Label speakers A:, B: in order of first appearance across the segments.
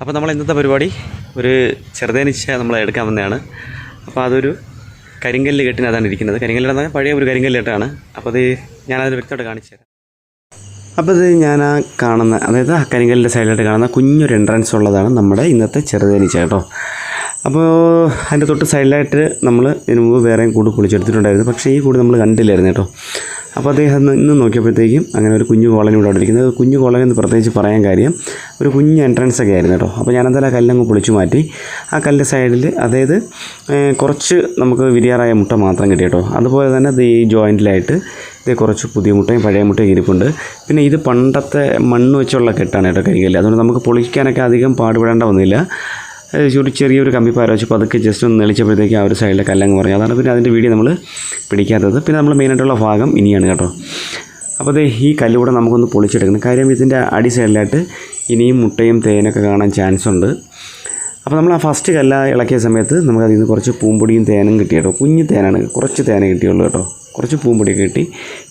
A: അപ്പോൾ നമ്മൾ ഇന്നത്തെ പരിപാടി ഒരു ചെറുതേനിച്ച നമ്മൾ എടുക്കാൻ വന്നതാണ്. അപ്പോൾ അതൊരു കരിങ്കല്ല് കെട്ടിനകത്താണ് ഇരിക്കുന്നത്. കരിങ്കല്ല് പറഞ്ഞാൽ പഴയ ഒരു കരിങ്കല്ല് കെട്ടാണ്. അപ്പോൾ അത് ഞാനതിന് വ്യക്തമായിട്ട് കാണിച്ചു തരാം. അപ്പോൾ ഇത് ഞാൻ ആ കാണുന്ന അതായത് ആ കരിങ്കല്ലിന്റെ സൈഡിലായിട്ട് കാണുന്ന കുഞ്ഞൊരു എൻട്രൻസ് ഉള്ളതാണ് നമ്മുടെ ഇന്നത്തെ ചെറുതേനീച്ച കേട്ടോ. അപ്പോൾ അതിന്റെ തൊട്ട് സൈഡിലായിട്ട് നമ്മൾ ഇതിനു മുമ്പ് വേറെയും കൂട് പൊളിച്ചെടുത്തിട്ടുണ്ടായിരുന്നു പക്ഷേ ഈ കൂട് നമ്മൾ കണ്ടില്ലായിരുന്നു കേട്ടോ. അപ്പോൾ അദ്ദേഹം ഇന്ന് നോക്കിയപ്പോഴത്തേക്കും അങ്ങനെ ഒരു കുഞ്ഞു കോളനി ഇവിടെ ഇരിക്കുന്നത് കുഞ്ഞു കോളനി എന്ന് പ്രത്യേകിച്ച് പറയാൻ കാര്യം ഒരു കുഞ്ഞ് എൻട്രൻസ് ഒക്കെ ആയിരുന്നു കേട്ടോ. അപ്പോൾ ഞാനെന്തായാലും ആ കല്ലങ്ങ് പൊളിച്ചു മാറ്റി. ആ കല്ല് സൈഡിൽ അതായത് കുറച്ച് നമുക്ക് വിരിയാറായ മുട്ട മാത്രം കിട്ടി കേട്ടോ. അതുപോലെ തന്നെ ഈ ജോയിന്റിലായിട്ട് ഇത് കുറച്ച് പുതിയ മുട്ടയും പഴയ മുട്ടയും ഇരിപ്പുണ്ട്. പിന്നെ ഇത് പണ്ടത്തെ മണ്ണ് വെച്ചുള്ള കെട്ടാണ് കേട്ടോ കരികല്ല് അതുകൊണ്ട് നമുക്ക് പൊളിക്കാനൊക്കെ അധികം പാടുപെടേണ്ട വന്നില്ല ഒരു ചെറിയൊരു കമ്പിപ്പാര വെച്ച് പതുക്കെ ജസ്റ്റ് ഒന്ന് നെളിച്ചപ്പോഴത്തേക്ക് ആ ഒരു സൈഡിലെ കല്ലങ്ങ് പറഞ്ഞു. അതാണ് പിന്നെ അതിന്റെ വീഡിയോ നമ്മൾ പിടിക്കാത്തത്. പിന്നെ നമ്മൾ മെയിനായിട്ടുള്ള ഭാഗം ഇനിയാണ് കേട്ടോ. അപ്പോൾ അതേ ഈ കല്ലുകൂടെ നമുക്കൊന്ന് പൊളിച്ചെടുക്കണം. കാര്യം ഇതിന്റെ അടി സൈഡിലായിട്ട് ഇനിയും മുട്ടയും തേനൊക്കെ കാണാൻ ചാൻസ് ഉണ്ട്. അപ്പോൾ നമ്മൾ ആ ഫസ്റ്റ് കല്ല ഇളക്കിയ സമയത്ത് നമുക്ക് അതിൽ നിന്ന് കുറച്ച് പൂമ്പൊടിയും തേനും കിട്ടി കേട്ടോ. കുഞ്ഞു തേനാണ്. കുറച്ച് തേന കിട്ടിയുള്ളൂ കേട്ടോ. കുറച്ച് പൂമ്പൊടിയൊക്കെ കിട്ടി.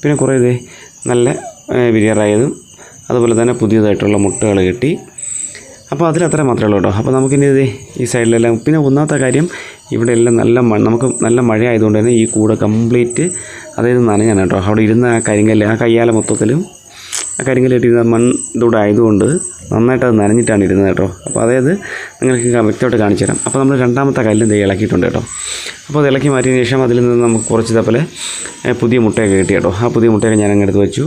A: പിന്നെ കുറേ ഇതേ നല്ല വിരിയറായതും അതുപോലെ തന്നെ പുതിയതായിട്ടുള്ള മുട്ടകൾ കിട്ടി. അപ്പോൾ അതിലത്ര മാത്രമേ ഉള്ളൂ കേട്ടോ. അപ്പോൾ നമുക്കിനി ഇത് ഈ സൈഡിലെല്ലാം പിന്നെ ഒന്നാമത്തെ കാര്യം ഇവിടെ എല്ലാം നല്ല മഴ നമുക്ക് നല്ല മഴ ആയതുകൊണ്ട് തന്നെ ഈ കൂടെ കംപ്ലീറ്റ് അതായത് നനഞ്ഞാണ് കേട്ടോ. അവിടെ ഇരുന്ന ആ കരിങ്കല്ല് ആ കയ്യാല മൊത്തത്തിലും ആ കരിങ്കല്ലിട്ടിരുന്ന മൺ ഇതൂടെ ആയതുകൊണ്ട് നന്നായിട്ട് അത് നനഞ്ഞിട്ടാണ് ഇരുന്നത് കേട്ടോ. അപ്പോൾ അതായത് നിങ്ങൾക്ക് വ്യക്തമായിട്ട് കാണിച്ചു തരാം. അപ്പോൾ നമ്മൾ രണ്ടാമത്തെ കല്ലും ദേ ഇളക്കിയിട്ടുണ്ട് കേട്ടോ. അപ്പോൾ അത് ഇളക്കി മാറ്റിയതിന് ശേഷം അതിൽ നിന്ന് നമുക്ക് കുറച്ച് ഇതേപോലെ പുതിയ മുട്ടയൊക്കെ കിട്ടി കേട്ടോ. ആ പുതിയ മുട്ടയൊക്കെ ഞാൻ അങ്ങനെ എടുത്ത് വെച്ചു.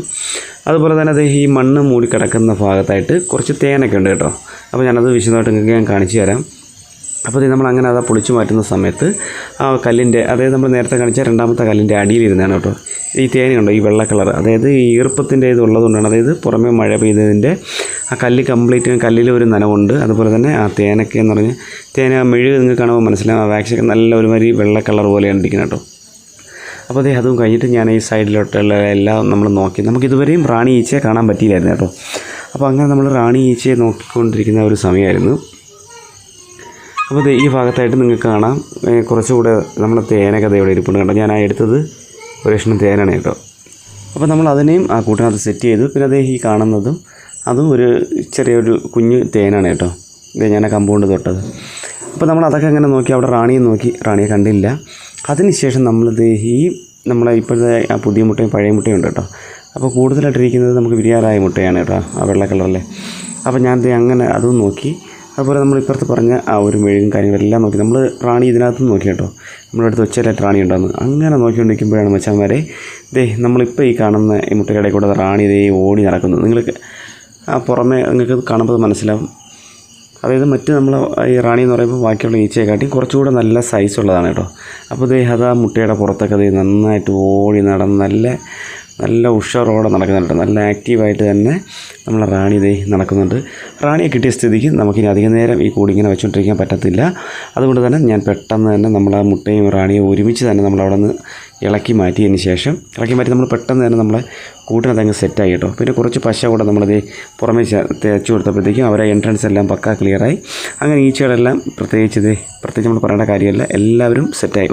A: അതുപോലെ തന്നെ അത് ഈ മണ്ണ് മൂടി കിടക്കുന്ന ഭാഗത്തായിട്ട് കുറച്ച് തേനൊക്കെ ഉണ്ട് കേട്ടോ. അപ്പോൾ ഞാനത് വിശദമായിട്ട് നിങ്ങൾക്ക് ഞാൻ കാണിച്ചു തരാം. അപ്പോൾ ഇത് നമ്മൾ അങ്ങനെ അത് പൊളിച്ചു മാറ്റുന്ന സമയത്ത് ആ കല്ലിന്റെ അതായത് നമ്മൾ നേരത്തെ കാണിച്ച രണ്ടാമത്തെ കല്ലിന്റെ അടിയിലിരുന്നാണ് കേട്ടോ. ഈ തേനുണ്ടോ ഈ വെള്ള കളർ അതായത് ഈ ഈർപ്പത്തിന്റെ ഇത് ഉള്ളതുകൊണ്ടാണ് അതായത് പുറമേ മഴ പെയ്തതിന്റെ ആ കല്ല് കംപ്ലീറ്റ് കല്ലിൽ ഒരു നനവുണ്ട്. അതുപോലെ തന്നെ ആ തേനൊക്കെ എന്ന് പറഞ്ഞാൽ തേന മെഴുക് നിങ്ങൾക്ക് കാണുമ്പോൾ മനസ്സിലാവും ആ വാക്സിനൊക്കെ നല്ല ഒരുമാതിരി വെള്ള കളർ പോലെയാണ് ഇരിക്കുന്നത് കേട്ടോ. അപ്പോൾ അതേ അതും കഴിഞ്ഞിട്ട് ഞാൻ ഈ സൈഡിലോട്ടുള്ള എല്ലാം നമ്മൾ നോക്കി. നമുക്ക് ഇതുവരെയും റാണി ഈച്ചയെ കാണാൻ പറ്റിയില്ലായിരുന്നു കേട്ടോ. അപ്പോൾ അങ്ങനെ നമ്മൾ റാണി ഈച്ചയെ നോക്കിക്കൊണ്ടിരിക്കുന്ന ഒരു സമയമായിരുന്നു. അപ്പോൾ ഈ ഭാഗത്തായിട്ട് നിങ്ങൾക്ക് കാണാം. കുറച്ചുകൂടെ നമ്മൾ തേനൊക്കെ ഇവിടെ ഇരിപ്പുണ്ട് കേട്ടോ ഞാൻ ആ എടുത്തത് ഒരു കഷ്ണം തേനാണ് കേട്ടോ. അപ്പോൾ നമ്മൾ അതിനെയും ആ കൂട്ടിനകത്ത് സെറ്റ് ചെയ്തു. പിന്നെ അതേ ഈ കാണുന്നതും അതും ഒരു ചെറിയൊരു കുഞ്ഞ് തേനാണ് കേട്ടോ. ഇത് ഞാൻ ആ കമ്പൗണ്ട് തൊട്ടത്. അപ്പോൾ നമ്മൾ അതൊക്കെ അങ്ങനെ നോക്കി? അവിടെ റാണിയെ നോക്കി. റാണിയെ കണ്ടില്ല. അതിനുശേഷം നമ്മളിത് ഈ നമ്മളെ ഇപ്പോഴത്തെ ആ പുതിയ മുട്ടയും പഴയ മുട്ടയും ഉണ്ട് കേട്ടോ. അപ്പോൾ കൂടുതലായിട്ടിരിക്കുന്നത് നമുക്ക് വിരിയാറായ മുട്ടയാണ് കേട്ടോ ആ വെള്ള കളറിലെ. അപ്പോൾ ഞാൻ ദേ അങ്ങനെ അതും നോക്കി. അതുപോലെ നമ്മൾ ഇപ്പുറത്ത് പറഞ്ഞ ആ ഒരു മെഴുകും കാര്യങ്ങളെല്ലാം നോക്കി. നമ്മൾ റാണി ഇതിനകത്തും നോക്കി കേട്ടോ. നമ്മുടെ അടുത്ത് ഒച്ചയിലായിട്ട് റാണി ഉണ്ടാകുന്നു അങ്ങനെ നോക്കിക്കൊണ്ടിരിക്കുമ്പോഴാണ് മച്ചാന്മാരെ ദേ നമ്മളിപ്പോൾ ഈ കാണുന്ന ഈ മുട്ടയുടെ കൂടെ റാണി ദേ ഓടി നടക്കുന്നത്. നിങ്ങൾക്ക് ആ പുറമേ നിങ്ങൾക്ക് കാണുമ്പോൾ മനസ്സിലാവും. അതായത് മറ്റ് നമ്മൾ ഈ റാണി എന്ന് പറയുമ്പോൾ ബാക്കിയുള്ള ഈച്ചയെക്കാട്ടി കുറച്ചുകൂടെ നല്ല സൈസ് ഉള്ളതാണ് കേട്ടോ. അപ്പോൾ ദേ അതാ മുട്ടയുടെ പുറത്തൊക്കെ ദേ നന്നായിട്ട് ഓടി നടന്ന് നല്ല നല്ല ഉഷാറോടെ നടക്കുന്നുണ്ട് നല്ല ആക്റ്റീവായിട്ട് തന്നെ നമ്മളെ റാണി ദേ നടക്കുന്നുണ്ട്. റാണിയെ കിട്ടിയ സ്ഥിതിക്ക് നമുക്കിനി അധികം നേരം ഈ കൂടി ഇങ്ങനെ വെച്ചുകൊണ്ടിരിക്കാൻ പറ്റത്തില്ല. അതുകൊണ്ട് തന്നെ ഞാൻ പെട്ടെന്ന് തന്നെ നമ്മൾ ആ മുട്ടയും റാണിയും ഒരുമിച്ച് തന്നെ നമ്മൾ അവിടെ നിന്ന് ഇളക്കി മാറ്റിയതിന് ശേഷം ഇളക്കി മാറ്റി നമ്മൾ പെട്ടെന്ന് തന്നെ നമ്മളെ കൂട്ടിനകത്ത് അങ്ങ് സെറ്റായി കേട്ടോ. പിന്നെ കുറച്ച് പശ കൂടെ നമ്മളിത് പുറമേ തേച്ച് കൊടുത്തപ്പോഴത്തേക്കും അവരെ എൻട്രൻസ് എല്ലാം പക്കാ ക്ലിയറായി അങ്ങനെ ഈച്ചകളെല്ലാം പ്രത്യേകിച്ച് ഇത് പ്രത്യേകിച്ച് നമ്മൾ പറയേണ്ട കാര്യമല്ല. എല്ലാവരും സെറ്റായി